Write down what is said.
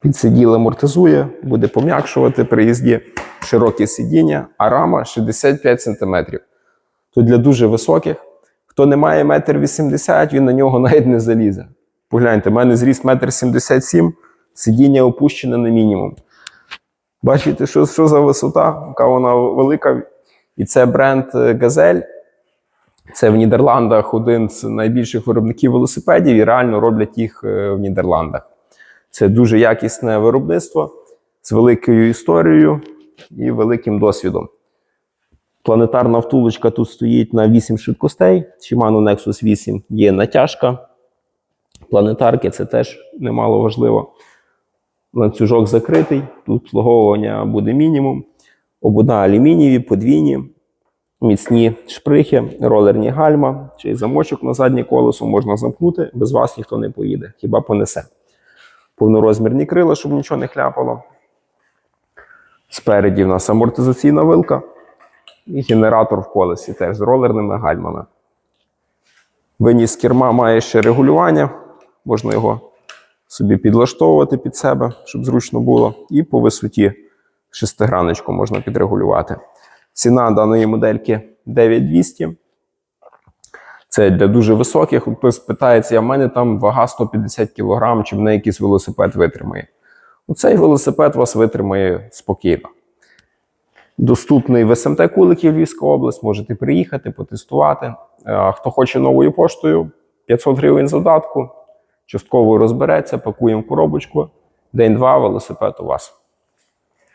Підсиділ амортизує, буде пом'якшувати при їзді, широкі сидіння, а рама 65 см. То для дуже високих. Хто не має 1,80 м, він на нього навіть не залізе. Погляньте, в мене зріст 1,77 м, сидіння опущене на мінімум. Бачите, що, що за висота, яка вона велика. І це бренд е, Газель. Це в Нідерландах один з найбільших виробників велосипедів і реально роблять їх е, в Нідерландах. Це дуже якісне виробництво з великою історією і великим досвідом. Планетарна втулочка тут стоїть на 8 швидкостей. Shimano Nexus 8 є натяжка. Планетарки це теж немало важливо. Ланцюжок закритий, тут обслуговування буде мінімум. Ободна алюмінієві, подвійні, міцні шприхи, ролерні гальма, чи замочок на заднє колесо можна замкнути, без вас ніхто не поїде, хіба понесе. Повнорозмірні крила, щоб нічого не хляпало. Спереді в нас амортизаційна вилка і генератор в колесі теж з ролерними гальмами. Виніс керма має ще регулювання, можна його собі підлаштовувати під себе, щоб зручно було. І по висоті шестиграночку можна підрегулювати. Ціна даної модельки 9200. Це для дуже високих. Хтось питається, а в мене там вага 150 кг, чи мене якийсь велосипед витримає. Цей велосипед вас витримає спокійно. Доступний в СМТ Куликів Львівська область, можете приїхати, потестувати. Е, Хто хоче новою поштою, 500 гривень задатку, частково розбереться, пакуємо коробочку. День-два велосипед у вас.